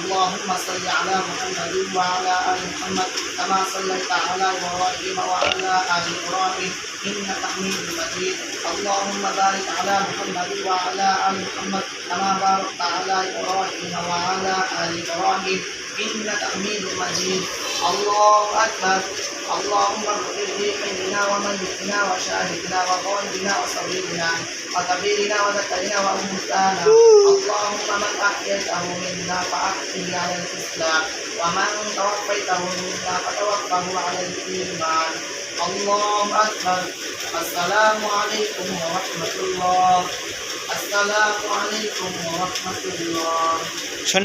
اللهم صل على محمد وعلى آل محمد كما صليت على إبراهيم وعلى آل إبراهيم إنك حميد مجيد. اللهم بارك على محمد وعلى آل محمد كما باركت على إبراهيم وعلى آل إبراهيم إنك حميد مجيد. الله أكبر. اللهم اغفر لي حينا وميتنا وشاهدنا وغائبنا وصغيرنا وكبيرنا وذكرنا وانثانا اللهم من احييته منا فاحيه على الاسلام ومن توفيته منا فتوفه على الايمان الله اكبر السلام عليكم ورحمه الله السلام عليكم ورحمه الله